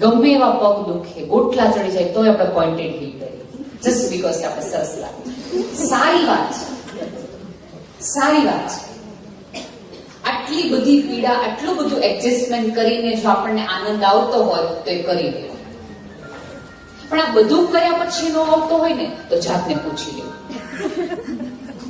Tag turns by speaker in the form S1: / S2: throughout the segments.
S1: ગમે એવા પગ દુખે, ગોટલા ચડી જાય, તોય આપણે પોઈન્ટેડ હીલ કરીએ જસ્ટ બીકોઝ આપણે સરસ લાગે. સારી વાત સારી વાત છે. આટલી બધી પીડા, આટલું બધું એડજસ્ટમેન્ટ કરીને જો આપણને આનંદ આવતો હોય, તો એ કરી લેવું પણ આ બધું કર્યા પછી નો આવતો હોય ને, તો જાતને પૂછી લેવું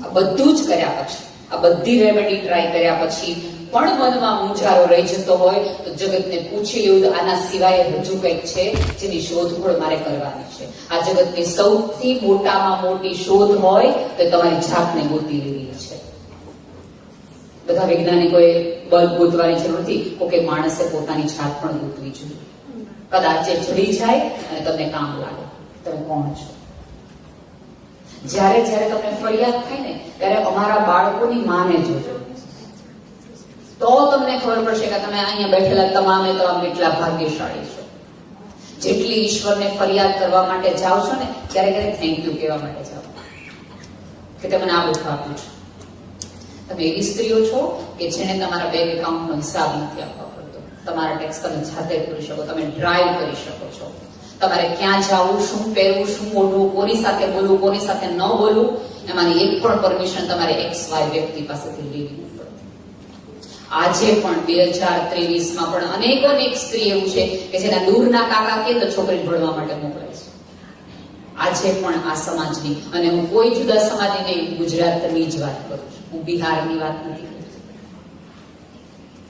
S1: આ બધું જ કર્યા પછી, આ બધી રેમેડી ટ્રાય કર્યા પછી પણ મનમાં મૂંઝારો રહી જતો હોય, તો જગતને પૂછી લેવું આના સિવાય હજુ કંઈક છે જેની શોધખોળ મારે કરવાની છે. આ જગતની સૌથી મોટામાં મોટી શોધ હોય તો તમારી જાતને ગોતી લેવી છે. બધા વૈજ્ઞાનિકોએ બલ્બ ગોતવાની જરૂર નથી ઓકે માણસે પોતાની જાત પણ ગોતવી જોઈએ. કદાચ એ જડી જાય અને તમને કામ લાગે. તમે કોણ છો? જ્યારે જ્યારે તમને ફરિયાદ થાય ને, ત્યારે અમારા બાળકોની માને જોજો. તો તમને ખબર પડશે કે તમે અહીંયા બેઠેલા તમામે તમામ કેટલા ભાગ્યશાળી છો. જેટલી ઈશ્વરને ફરિયાદ કરવા માટે જાઓ છો ને, ક્યારેક ક્યારેક થેન્ક યુ કહેવા માટે જાઓ. કે તમને મને આ બધું આપ્યું છે. તમે એવી સ્ત્રીઓ છો કે જેને તમારા બેંક એકાઉન્ટનો હિસાબ નથી આપવા પડતો. તમારા ટેક્સ તમે જાતે કરી શકો, તમે ડ્રાઈવ કરી શકો છો. તમારે ક્યાં જવું, શું પહેરવું, શું ઓઢવું કોની સાથે બોલવું, કોની સાથે ન બોલવું, એમાંની એક પણ પરમિશન તમારે એક્સ વાય વ્યક્તિ પાસેથી લેવી આજે પણ બે હજાર ત્રેવીસમાં પણ અનેકો અનેક સ્ત્રી એવું છે કે જેના દૂરના કાકા કે તો છોકરી ભણવા માટે મોકલે છે. આજે પણ આ સમાજની, અને હું કોઈ જુદા સમાજની નહીં ગુજરાતની જ વાત કરું છું. હું બિહારની વાત નથી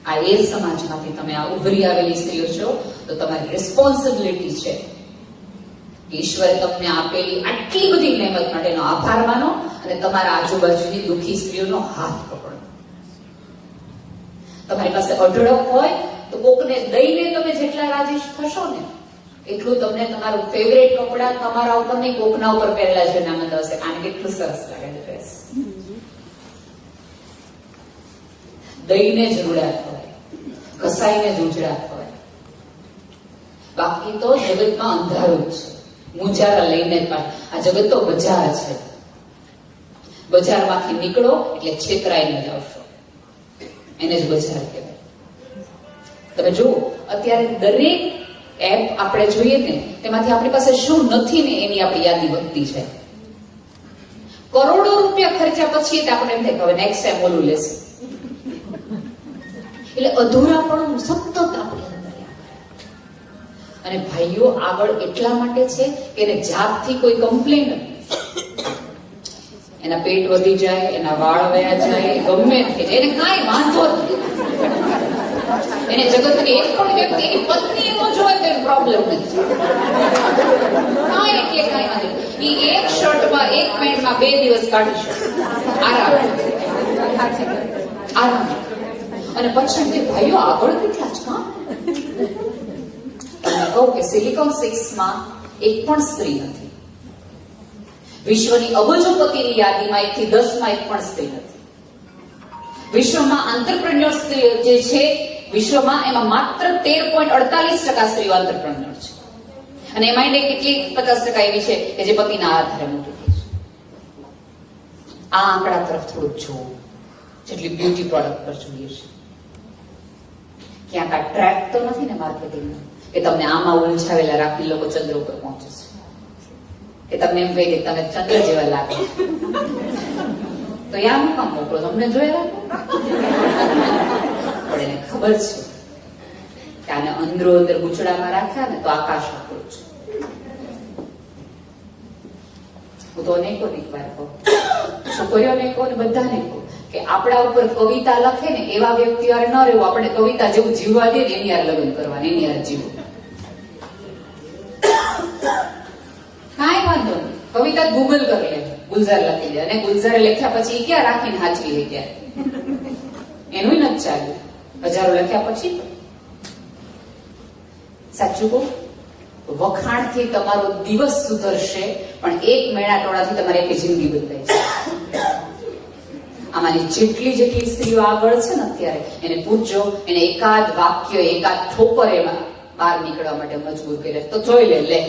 S1: આ એ સમાજમાંથી તમે આ ઉભરી આવેલી સ્ત્રીઓ છો, તો તમારી રિસ્પોન્સિબિલિટી છે. ઈશ્વરે તમને આપેલી આટલી બધી મહેનત માટેનો આભાર માનો, અને તમારા આજુબાજુની દુઃખી સ્ત્રીઓનો હાથ પકડો. તમારી પાસે અઢળક હોય, તો કોકને દઈને તમે જેટલા રાજી થશો ને, એટલું તમને તમારું ફેવરેટ કપડા તમારા ઉપર નહીં, કોકના ઉપર પહેરેલા છે આનંદ આવશે કે કેટલું સરસ લાગે ડ્રેસ દઈને જ રૂડાત હોય ઘસાઈને જ ઉજડાત હોય બાકી તો જગતમાં અંધારું છે. મુંજારા લઈને પણ. આ જગત તો બજાર છે. બજારમાંથી નીકળો એટલે છેતરાઈને જ એને જ બજાર કહેવાય. તમે જુઓ, અત્યારે દરેક એપ આપણે જોઈએ ને, તેમાંથી આપણી પાસે શું નથી ને એની આપણી યાદી વધતી છે કરોડો રૂપિયા ખર્ચ્યા પછી આપણે એમ થાય કે હવે નેક્સ્ટ ટાઈમ ઓલું લેશે. એટલે અધૂરા પણ સતત આપણી અને ભાઈઓ આગળ એટલા માટે છે કે એને જાતથી કોઈ કમ્પ્લેન એના પેટ વધી જાય, એના વાળ વયા જાય, ગમે તે. એને કાંઈ વાંધો એને જગતની એક પણ વ્યક્તિ એની પત્ની એનો જોવે તો પ્રોબ્લેમ નથી. કાંઈ એટલે કાંઈ વાંધો એ એક શર્ટમાં, એક પેન્ટમાં બે દિવસ કાઢી શકે. આરામ. આરામ. અને પછી ભાઈઓ, આગળ કેટલા છે, હા? કહું કે, સિલિકોન સિક્સમાં એક પણ સ્ત્રી નથી. વિશ્વની અબજોપતિની યાદીમાં એક થી દસમાં એક પણ સ્ત્રી નથી. વિશ્વમાં આંતરપ્રેન્યોર સ્ત્રીઓ જે છે, વિશ્વમાં એમાં માત્ર તેર પોઈન્ટ અડતાલીસ ટકા સ્ત્રીઓ આંતરપ્રન્યોર છે. અને એમાં એને કેટલી પચાસ ટકા એવી છે કે જે પતિના આધારે મોટી થઈ આ આંકડા તરફ થોડુંક જોવું જેટલી બ્યુટી પ્રોડક્ટ પર જોઈએ છે. ક્યાંક આ ટ્રેક તો નથી ને માર્કેટિંગમાં કે તમને આમાં ઉલઝાવેલા રાખી લોકો ચંદ્ર ઉપર પહોંચે છે. કે તમને એમ કહી દે તમે ચંદ્ર જેવા લાગે તો યા હું કામ મોકલો? તમને જોયા પણ એને ખબર છે કે આને અંદરો અંદર ગુચડામાં રાખ્યા ને તો આકાશ આપણું છે. હું તો અનેકો વાર કહું. છોકરીઓને કહું ને બધાને કહું કે આપણા ઉપર કવિતા લખે ને એવા વ્યક્તિ યાર ન રહેવું. આપણે કવિતા જેવું જીવવા દે ને એની યાર લગ્ન કરવાની, એની યાર જીવવું કાંઈ વાંધો નહીં. કવિતા ગૂગલ કરી લે, ગુલઝાર લખી દે. અને ગુલઝારે લખ્યા પછી ક્યાં રાખીને હાચવી લે ક્યાં એનું નથી ચાલ્યું. હજારો લખ્યા પછી? સાચું કહું? વખાણથી તમારો દિવસ સુધરશે, પણ એક મેળા ટોળાથી તમારી આખી જિંદગી બદલાય છે. આમાંની જેટલી જેટલી સ્ત્રીઓ આગળ છે ને અત્યારે, એને પૂછજો, એને એકાદ વાક્ય, એકાદ ઠોપર એમાં બહાર નીકળવા માટે મજબૂર કરે તો જોઈ લે લે.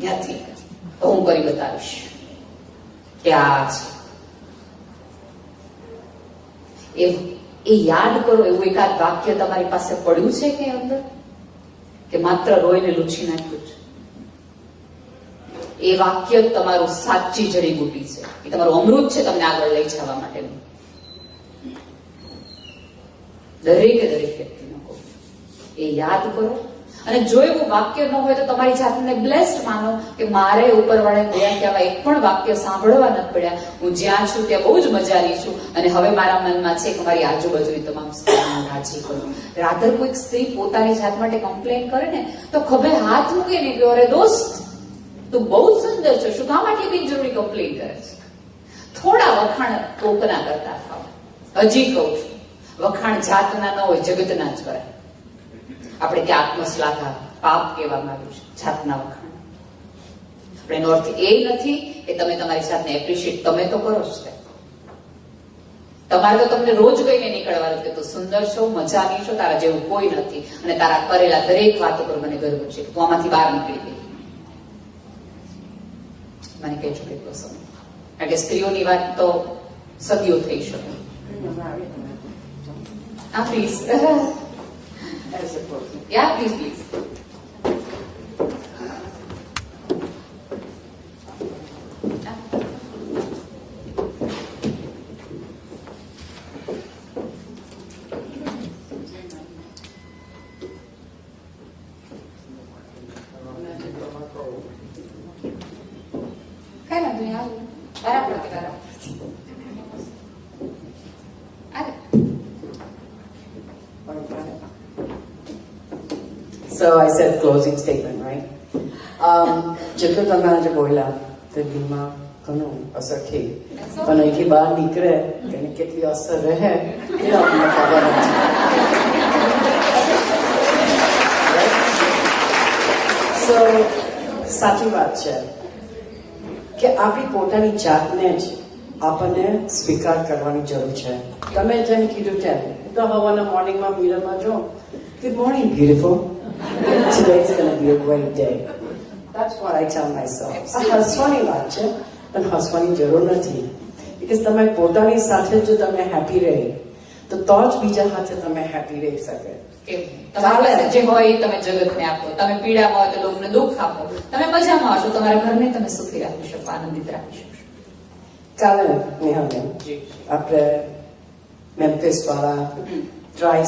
S1: ત્યાંથી તો હું કરી બતાવીશ. કે આ છે એ યાદ કરો, એવું એકાદ વાક્ય તમારી પાસે પડ્યું છે કે અંદર? કે માત્ર રોઈને લૂછી નાખ્યું છે? એ વાક્ય તમારું સાચી જડીબુટી છે. એ તમારું અમૃત છે તમને આગળ લઈ જવા માટેનું દરેકે દરેક વ્યક્તિનો કહું. એ યાદ કરો. અને જો એવું વાક્ય ન હોય તો તમારી જાતને બ્લેસ્ડ માનો કે મારે ઉપરવાળે દયા કે આવા એક પણ વાક્ય સાંભળવા ન પડ્યા. હું જ્યાં છું ત્યાં બહુ જ મજાની છું. અને હવે મારા મનમાં છે કે મારી આજુબાજુની તમામ સ્ત્રીઓ રાજી કરું. રાધર કોઈક સ્ત્રી પોતાની જાત માટે કમ્પ્લેન કરે ને, તો ખભે હાથ મૂકે ને કે અરે દોસ્ત, તું બહુ જ સુંદર છે. શું કામ આટલી બિનજરૂરી કમ્પ્લેન કરે છે? થોડા વખાણ કોકના કરતા હજી કહું છું, વખાણ જાતના ન હોય, જગતના જ કરાય આપણે ત્યાં આત્મશ્લાઘા પાપ કહેવામાં આવ્યું છે જાતના વખાણ. આપણે એનો અર્થ એ નથી કે તમે તમારી જાતને એપ્રિશિએટ તમે તો કરો જ તમારે તો તમને રોજ કહીને નીકળવાનું કે તું સુંદર છો મજાની છો તારા જેવું કોઈ નથી. અને તારા કરેલા દરેક વાતો પર મને ગર્વ છે તું આમાંથી બહાર નીકળી ગઈ. મને કહેજો કેટલો સમય કારણ કે સ્ત્રીઓની વાત તો સદીઓ થઈ શકે. આ પ્લીઝ યા પ્લીઝ પ્લીઝ કઈ વાંધો નહીં આવું બરાબર હતી બરાબર અરે
S2: So I said closing statement, right? Um, જેટલું તમે આજે બોલ્યા તે દિલમાં ઘણું અસર થઈ પણ અહીંથી બહાર નીકળે તેને કેટલી અસર રહે એ આપણને ખબર નથી સો સાચી વાત છે કે આપણી પોતાની જાતને જ આપણને સ્વીકાર કરવાની જરૂર છે તમે જેમ કીધું તેમ તો હવાના મોર્નિંગમાં મિરરમાં જો good morning beautiful Today's going to be a great day. That's what I tell myself. આ હસવાની વાત છે પણ હસવાની જરૂર નથી બીકોઝ તમે પોતાની સાથે જો તમે હેપી રહી તો તો જ બીજા સાથે તમે હેપી રહી શકે
S1: કે તમારી પાસે જે હોય તમે જગતને આપો તમે પીડામાં હોય તો લોકોને દુઃખ આપો તમે મજામાં હશો તમારા ઘરને તમે સુખી રાખી શકો આનંદિત રાખી શકશો
S2: ચાલે નિહાલબેન આપણે મેમ્ફિસ વાળા ટ્રાય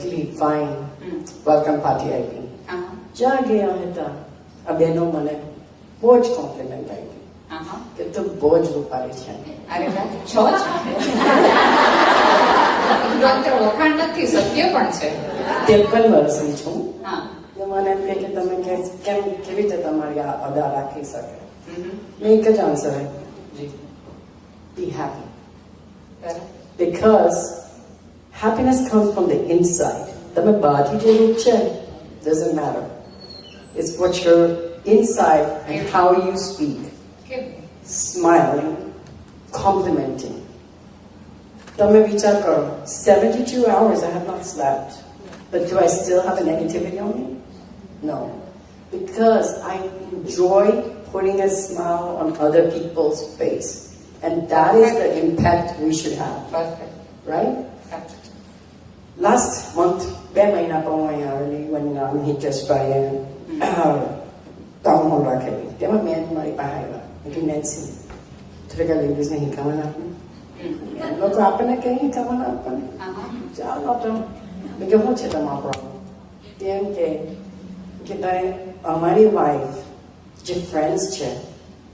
S2: ક્લી ફાઇન વેલકમ પાર્ટી આપી જ્યાં ગયા હતા આ બહેનો મને બહુ જ કોમ્પ્લિમેન્ટ આપી.
S1: હા
S2: કે તું બહુ જ રૂપારી છે.
S1: અરે છો ડોક્ટર વખાણ નથી સત્ય પણ છે.
S2: ત્રેપન વર્ષની છું. મને એમ કે તમે કેમ કેવી રીતે તમારી આ અદા રાખી શકે? મેં એક જ answer be
S1: happy
S2: because happiness from the inside. તમે બહારથી જે રૂપ છે doesn't matter. It's what you're inside and how you speak.
S1: કેમ?
S2: Smiling, complimenting. તમે વિચાર કરો 72 hours I have not slept. But do I still have a negativity on me? No. Because I enjoy putting a smile on other people's face. And that is the impact we should have.
S1: Perfect.
S2: right?
S1: Perfect.
S2: Last month, બે મહિના પણ હું અહીંયા આવેલી when um, હિતેશભાઈએ town hall રાખેલી તેમાં મેં મારી પાસે આવ્યા મેં કીધું નેન્સી થોડીક લેડીઝને હિંકાવાના આપને
S1: હમ.
S2: લોકો આપણને કઈ હિંકાવાના આપણને
S1: હા, હા.
S2: ચાલો તો મેં કે શું છે તમારો પ્રોબ્લેમ તેમ કે કે તારે અમારી વાઈફ જે ફ્રેન્ડ્સ છે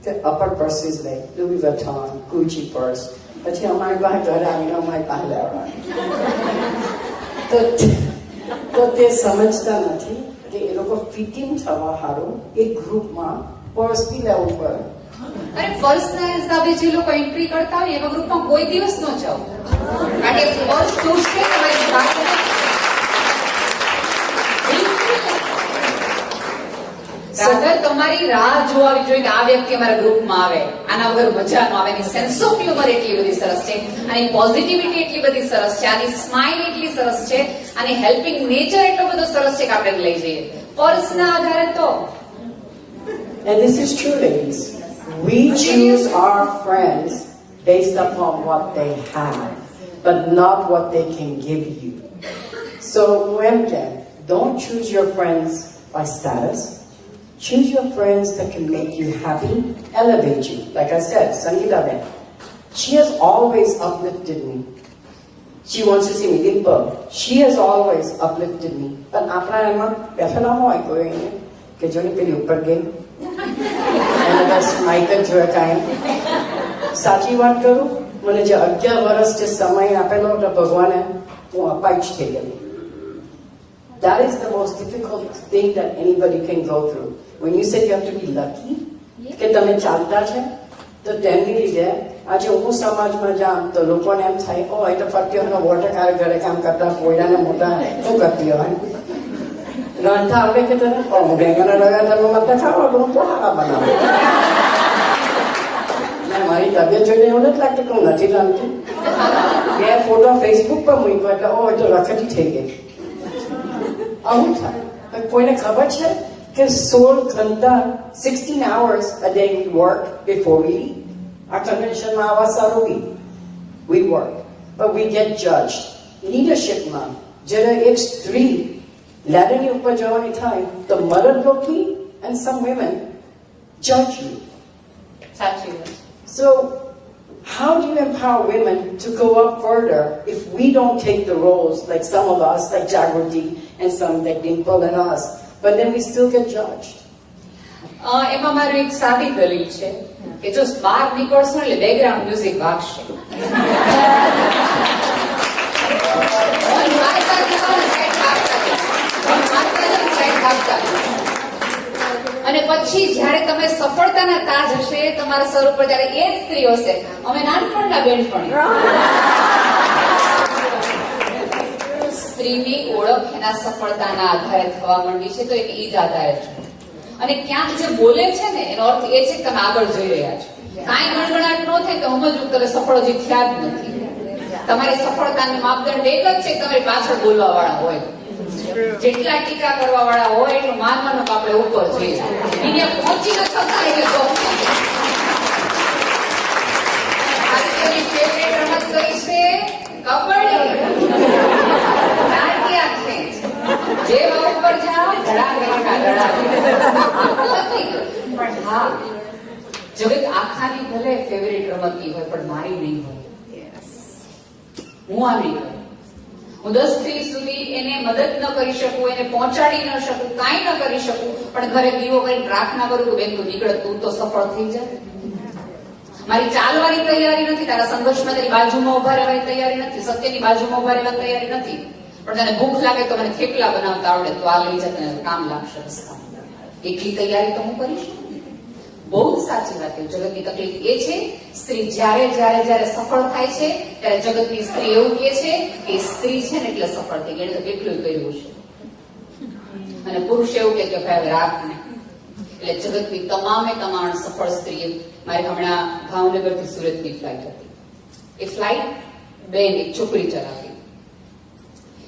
S2: તે અપર પર્સીસ લે લુઈ વેથોન ગુચી પર્સ પછી અમારી પાસે ઘરે આવીને અમારી પાસે લેવડાવે તો તો તે સમજતા નથી કે એ લોકો ફિટિંગ થવા સારું એક ગ્રુપમાં પર્સ બી લેવું પડે
S1: અરે પર્સના હિસાબે જે લોકો એન્ટ્રી કરતા હોય એવા ગ્રુપમાં કોઈ દિવસ ન જાઓ. કારણ કે પર્સ જોશે તમારી જાતને રાધર તમારી રાહ જોવાવી જોઈએ કે આ વ્યક્તિ અમારા ગ્રુપમાં આવે આના વગર મજા ન આવે એની સેન્સ ઓફ હ્યુમર એટલી બધી સરસ છે આની પોઝિટિવિટી એટલી બધી સરસ છે આની સ્માઇલ એટલી સરસ છે આની હેલ્પિંગ નેચર એટલો બધો સરસ છે કે આપણે એને લઈ જઈએ પર્સના આધારે તો
S2: And this is true, ladies. We choose our friends based upon what they have, but not what they can give you. So, Muemke, don't choose your friends by status. Choose your friends that can make you happy, elevate you. Like I said, Sangeeta Ben. She has always uplifted me. She wants to see me dimple. She has always uplifted me. પણ આપણા એમાં બેઠેલા હોય કોઈ કે જોની પેલી ઉપર ગઈ એને બસ માઇક જ જોયે કાંઈ સાચી વાત કરું મને જે અગિયાર વર્ષ જે સમય આપેલો હતો ભગવાને હું અપાઈચ થઈ ગયેલી That is the most difficult thing that anybody can go through. When you say you have to be lucky, કે તમે ચાલતા છે તો તેમની લીધે આજે હું સમાજમાં જાઉં તો લોકોને એમ થાય ઓ એ તો હોય વોટર કાર ઘરે કામ કરતા કોયડાને મોટા શું કરતી હોય? રાંધતા આવડે કે તને? પણ હું બેંગના લગા તમે મત ખાવા પણ પોહા બનાવે. મારી તબિયત જોઈને એવું નથી લાગતું કે હું નથી રાંધતી બે ફોટો ફેસબુક પર મૂક્યો એટલે ઓ એ તો રખડી થઈ ગઈ. આવું થાય પણ કોઈને ખબર છે કે સોળ ઘંટા sixteen hours a day we work before we leave. આ કન્વેન્શનમાં આવા સારું બી we work but we get judged. લીડરશિપમાં જ્યારે એક સ્ત્રી લેડરની ઉપર જવાની થાય તો મરદ લોકો and some women judge you
S1: સાચી વાત
S2: So, how do you empower women to go up further if we don't take the roles like some of us, like Jagruti, and some like Dimple and us, but then we still get judged?
S1: અ, એમાં મારી એક સાદી દલીલ છે કે જો બહાર નીકળશો એટલે બેકગ્રાઉન્ડ મ્યુઝિક વાગશે અને પછી જ્યારે તમે સફળતાના તાજ હશે, તમારા સર ઉપર ત્યારે એ જ સ્ત્રી હશે. અમે નાનપણના બેનપણી સ્ત્રીની ઓળખ એના સફળતાના આધારે થવા માંડી છે, તો એક એ જ આધારે છે. અને ક્યાંક જે બોલે છે ને, એનો અર્થ એ છે કે તમે આગળ જઈ રહ્યા છો. કાંઈ ગણગણાટ ન થાય તો સમજવું તમે સફળ હજી થયા જ નથી. તમારી સફળતાની માપદંડ એક જ છે કે તમારી પાછળ બોલવા વાળા હોય. જેટલા ટીકા કરવા વાળા હોય એટલું માનવાનું આપણે ઉપર છે. એને પહોંચી ન. રમત ઉપર જાઓ ધડા ધડા. પણ હા જગત આખાની ભલે ફેવરેટ રમતની હોય પણ મારી નહીં હોય. હું આ નહીં કરું હું દસથી સુધી એને મદદ ન કરી શકું, એને પહોંચાડી ન શકું, કાંઈ ન કરી શકું. પણ ઘરે દીવો કરીને પ્રાર્થના કરું કે બેન તું નીકળ, તું તો સફળ થઈ જાય મારી ચાલવાની તૈયારી નથી, તારા સંઘર્ષમાં તારી બાજુમાં ઊભા રહેવાની તૈયારી નથી, સત્યની બાજુમાં ઊભા રહેવાની તૈયારી નથી. પણ તને ભૂખ લાગે તો મને થેપલા બનાવતા આવડે, તો આ લઈ જતા કામ લાગશે એટલી તૈયારી તો હું કરીશ? બહુ જ સાચી વાત કહ્યું. જગતની તકલીફ એ છે, સ્ત્રી જ્યારે જ્યારે જ્યારે સફળ થાય છે, ત્યારે જગતની સ્ત્રી એવું કહે છે કે સ્ત્રી છે ને એટલે સફળ થઈ ગઈ. તો કેટલું કર્યું છે અને પુરુષ એવું કે ભાઈ રાખ ને એટલે જગતની તમામે તમામ સફળ સ્ત્રી મારી હમણાં ભાવનગરથી સુરતની ફ્લાઇટ હતી. એ ફ્લાઇટ બેન એક છોકરી ચલાવી.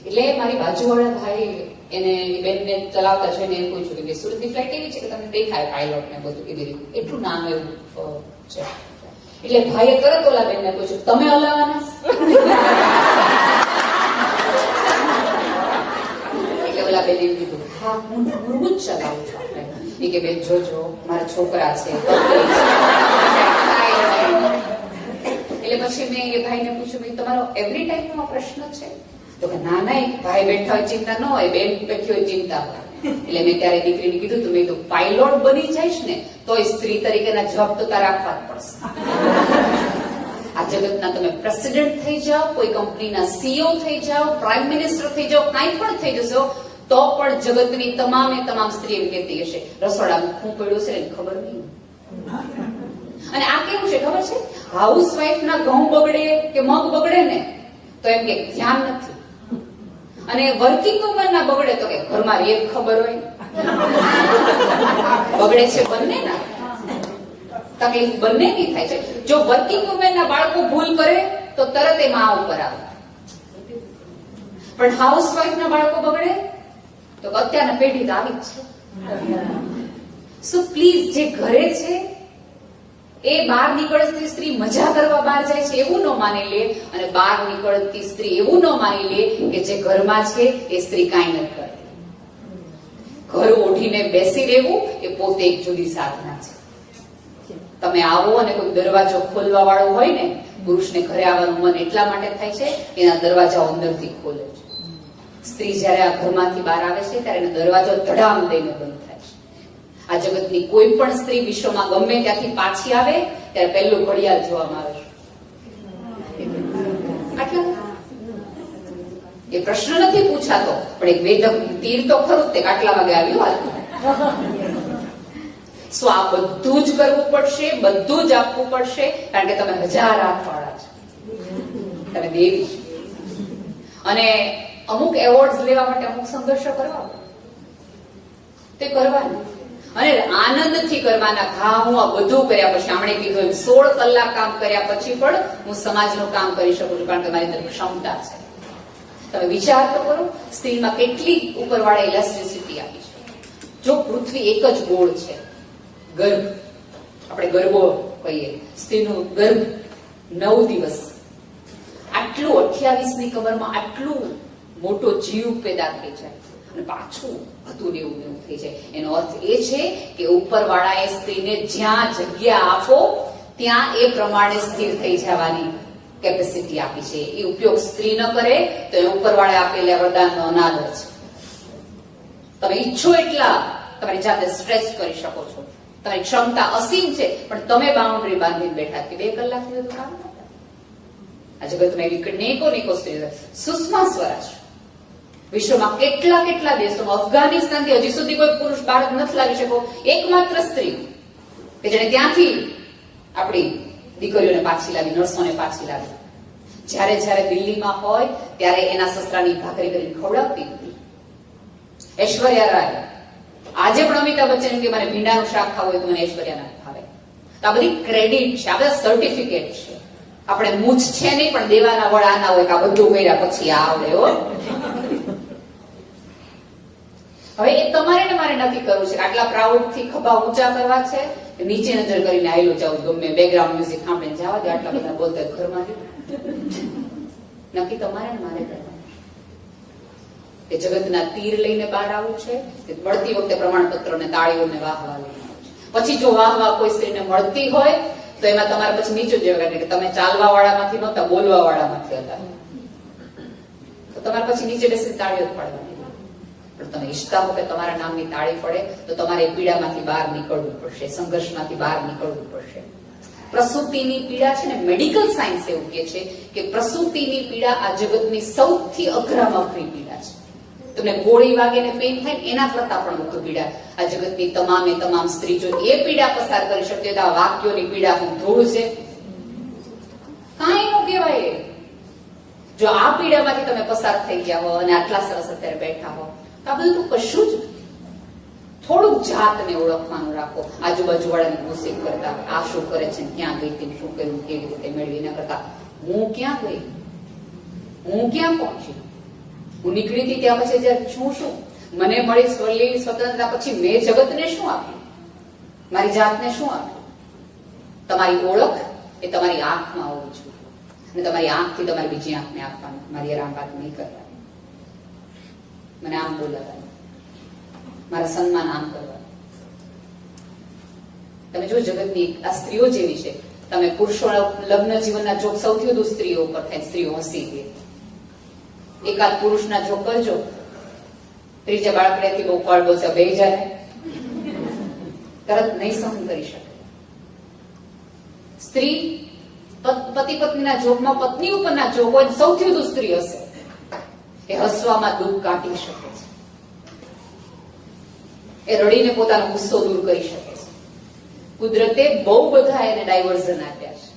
S1: એટલે મારી બાજુવાળા ભાઈ એને બેનને ચલાવતા છે ને પૂછ્યું કે સુરતની ફ્લાઇટ એવી છે કે તમને દેખાય પાયલોટ ને બધું કીધી એટલું નામ એવું છે. એટલે ભાઈએ તરત ઓલા બેનને પૂછ્યું તમે હલાવવાના એટલે ઓલા બેને એમ કીધું હા હું હું જ ચલાવું છું એ કે બેન જોજો મારા છોકરા છે પત્ની છે, થાય નહીં." એટલે પછી મેં એ ભાઈને પૂછ્યું તમારો એવરી ટાઈમ નો આ પ્રશ્ન છે? તો કે, ના, નહીં, ભાઈ બેઠા હોય ચિંતા ન હોય, બેન બેઠી હોય ચિંતા એટલે મેં ત્યારે દીકરીને કીધું તું, મેં તો પાયલોટ બની જઈશ ને, તોય સ્ત્રી તરીકેના જવાબ તો તારે આપવા જ પડશે. આ જગતના તમે પ્રેસિડેન્ટ થઈ જાઓ, કોઈ કંપનીના સીઈઓ થઈ જાઓ, પ્રાઇમ મિનિસ્ટર થઈ જાઓ, કાંઈ પણ થઈ જશો, તો પણ જગતની તમામે તમામ સ્ત્રી એમ કહેતી હશે, રસોડામાં હું પડ્યું છે એને ખબર નહીં. અને આ કેવું છે, ખબર છે? હાઉસ ના ઘઉં બગડે કે મગ બગડે ને, તો એમ કે, ધ્યાન નથી. અને વર્કિંગ વુમન ના બગડે તો કે ઘરમાં એક ખબર હોય. બગડે છે બંને ના તકલીફ બંનેની થાય છે. જો વર્કિંગ વુમેન ના બાળકો ભૂલ કરે, તો તરત એ મા ઉપર આવે. પણ હાઉસ ના બાળકો બગડે, તો અત્યારના પેઢી તો આવી જ છે. સો પ્લીઝ જે ઘરે છે એ બહાર નીકળતી સ્ત્રી મજા કરવા બહાર જાય છે એવું ન માની લે અને બહાર નીકળતી સ્ત્રી એવું ન માની લે કે જે ઘરમાં છે એ સ્ત્રી કાંઈ નથી કરતી ઘર ઓઢીને બેસી રહેવું એ પોતે એક જુદી સાધના છે. તમે આવો અને કોઈ દરવાજો ખોલવા વાળો હોય ને, પુરુષને ઘરે આવવાનું મન એટલા માટે થાય છે, એના દરવાજા અંદરથી ખોલે છે. સ્ત્રી જ્યારે આ ઘરમાંથી બહાર આવે છે, ત્યારે એનો દરવાજો ધડામ દઈને બંધ થાય છે. આ જગતની કોઈ પણ સ્ત્રી વિશ્વમાં ગમે ત્યાંથી પાછી આવે, ત્યારે પહેલું ઘડિયાળ જોવામાં આવે એ પ્રશ્ન નથી પૂછાતો, પણ એક વેદક તીર તો ખરું, તે કાટલા વાગે આવ્યું સો આ બધું જ કરવું પડશે, બધું જ આપવું પડશે, કારણ કે તમે હજાર હાથવાળા છો. તમે દેવી અને અમુક એવોર્ડ લેવા માટે અમુક સંઘર્ષો કરવા તે કરવાનું. અને આનંદથી કરવાના ઘા હું આ બધું કર્યા પછી આપણે કીધું એમ, સોળ કલાક કામ કર્યા પછી પણ હું સમાજનું કામ કરી શકું છું, કારણ કે મારી અંદર ક્ષમતા છે. તમે વિચાર તો કરો સ્ત્રીમાં કેટલી ઉપરવાળા ઇલાસ્ટિસિટી આપી છે. જો પૃથ્વી એક જ ગોળ છે, ગર્ભ, આપણે ગર્ભો કહીએ સ્ત્રીનું ગર્ભ નવ દિવસ. આટલું અઠ્યાવીસની કમરમાં આટલું મોટો જીવ પેદા થઈ જાય અને પાછું બધું ને એવું થઈ જાય. એનો અર્થ એ છે કે ઉપરવાળાએ સ્ત્રીને જ્યાં જગ્યા આપો, ત્યાં એ પ્રમાણે સ્થિર થઈ જવાની કેપેસિટી આપી છે. એ ઉપયોગ સ્ત્રી ન કરે, તો એ ઉપરવાળે આપેલા વરદાનનો અનાદર છે. તમે ઈચ્છો એટલા, તમારી જાતે સ્ટ્રેસ કરી શકો છો. તમારી ક્ષમતા અસીમ છે, પણ તમે બાઉન્ડ્રી બાંધીને બેઠા કે બે કલાકથી વધુ કામ ન આ જગતમાં એવી નેકો સ્ત્રીઓ છે. સુષ્મા સ્વરાજ. વિશ્વમાં કેટલા કેટલા દેશોમાં અફઘાનિસ્તાનથી હજી સુધી કોઈ પુરુષ બાળક નથી લાવી શકો એકમાત્ર સ્ત્રી કે જેને ત્યાંથી આપણી દીકરીઓને પાછી લાવી, નર્સોને પાછી લાવી. જ્યારે જ્યારે દિલ્હીમાં હોય, ત્યારે એના સસરાની ભાખરી કરી ખવડાવતી ઐશ્વર્યા રાય. આજે પણ અમિતાભ બચ્ચન કે મને ભીંડાનું શાક ખાવું હોય તો મને ઐશ્વર્યા ના ભાવે. આ બધી ક્રેડિટ છે, આ બધા સર્ટિફિકેટ છે. આપણે મૂછ છે નહીં, પણ દેવાના વડા ના હોય કે આ બધું કર્યા પછી આવડે, હો. હવે એ તમારે ને મારે નક્કી કરવું છે આટલા પ્રાઉડથી ખભા ઊંચા કરવા છે નીચે નજર કરીને આયલો જાવ ગમે બેકગ્રાઉન્ડ મ્યુઝિક સાંભળીને જવા દે, આટલા બધા બોલતા ઘરમાં. નક્કી તમારે ને મારે કરવાનું કે જગતના તીર લઈને બહાર આવવું છે કે મળતી વખતે પ્રમાણપત્ર ને તાળીઓને વાહવા લઈને પછી જો વાહવા કોઈ સ્ત્રીને મળતી હોય, તો એમાં તમારે પછી નીચું જેવું કે તમે ચાલવા વાળામાંથી નહોતા બોલવા વાળામાંથી હતા. તો તમારે પછી નીચે બેસીને તાળીઓ જ પાડવાની. પણ તમે ઈચ્છતા હો કે તમારા નામની તાળી પડે, તો તમારે પીડામાંથી બહાર નીકળવું પડશે, સંઘર્ષમાંથી બહાર નીકળવું પડશે. પ્રસૂતિની પીડા છે ને મેડિકલ સાયન્સ એવું કે છે કે પ્રસૂતિની પીડા આ જગતની સૌથી અઘરામાં અઘરી પીડા છે. તમને ગોળી વાગે ને પેઇન થાય એના કરતા પણ વધુ પીડા. આ જગતની તમામે તમામ સ્ત્રી જો એ પીડા પસાર કરી શકે તો આ વાક્યોની પીડા હું ધૂળ છે. કાંઈ નું કહેવાય. જો આ પીડામાંથી તમે પસાર થઈ ગયા હો અને આટલા સરસ અત્યારે બેઠા હો આ બધું તો કશું જ. થોડુંક જાતને ઓળખવાનું રાખો. આજુબાજુ વાળાને ગુસ્સે કરતા આ શું કરે છે, ક્યાં ગઈ હતી, શું કર્યું, કેવી રીતે મેળવી ના કરતા. હું ક્યાં ગઈ? હું ક્યાં પહોંચી? હું નીકળી હતી ત્યાં પછી જ્યારે છું શું? મને મળી સ્વર્લીની સ્વતંત્રતા પછી મેં જગતને શું આપ્યું? મારી જાતને શું આપ્યું? તમારી ઓળખ એ તમારી આંખમાં હોવી જોઈએ. અને તમારી આંખથી તમારી બીજી આંખને આપવાનું. મારી આરામ વાત નહીં કરવાની. મને આમ બોલાવવાનું. મારા સન્માન આમ કરવાનું. તમે જો જગતની આ સ્ત્રીઓ જેવી છે. તમે પુરુષો લગ્ન જીવનના જોક સૌથી વધુ સ્ત્રીઓ ઉપર થાય, સ્ત્રીઓ હસી ગઈ. એકાદ પુરુષના જોક કરજો, ત્રીજા બાળકડેથી બહુ કળ છે બે જાય. તરત નહીં સહન કરી શકે. સ્ત્રી પતિ પત્નીના જોગમાં પત્ની ઉપરના જોગ હોય સૌથી વધુ સ્ત્રી હશે. એ હસવામાં દુઃખ કાઢી શકે છે. એ રડીને પોતાનો ગુસ્સો દૂર કરી શકે છે. કુદરતે બહુ બધા એને ડાયવર્ઝન આપ્યા છે.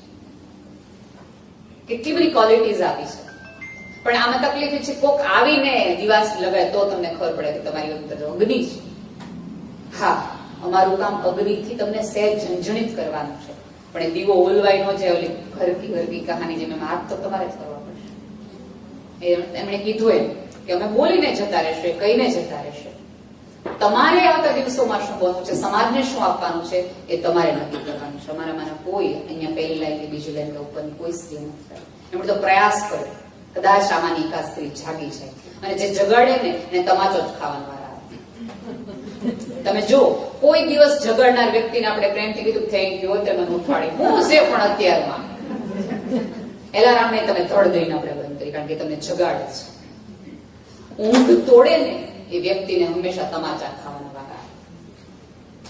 S1: કેટલી બધી ક્વોલિટીઝ આપી છે. પણ આમાં તકલીફ છે, કોક આવીને દિવાસ લગાય તો તમને ખબર પડે કે તમારી અંદર અગ્નિ છે. હા, અમારું કામ અગ્નિથી તમને સહેજ ઝંઝણિત કરવાનું છે. પણ એ દીવો ઓલવાઈ નો જાય ઓલી ઘરકી ઘરકી કહાની જેમ હાથ તો તમારે જ કરવા પડશે એ એમણે કીધું એમ કે અમે બોલીને જતા રહેશે કહીને જતા રહેશે. તમારે આવતા દિવસોમાં શું બનવું છે? સમાજને શું આપવાનું છે? એ તમારે નક્કી કરવાનું છે. અમારામાંના કોઈ અહીંયા પહેલી લાઈન કે બીજી લાઈન કે ઉપરની કોઈ સ્ત્રી નથી એમણે તો પ્રયાસ કર્યો. કદાચ આમાંની એકાદ સ્ત્રી જાગી જાય. અને જે જગાડે ને, એને તમાચો જ ખાવાનો તમે જો કોઈ દિવસ ઝઘડનાર વ્યક્તિને આપણે પ્રેમથી કીધું થેન્ક યુ તે મને ઉઠાડી હું છે પણ અત્યારમાં. એલારામ ને તમે ધડ દઈને આપણે કરી કારણ કે તમને જગાડે છે. ઊંઘ તોડે ને એ વ્યક્તિને હંમેશા તમાચા ખાવાના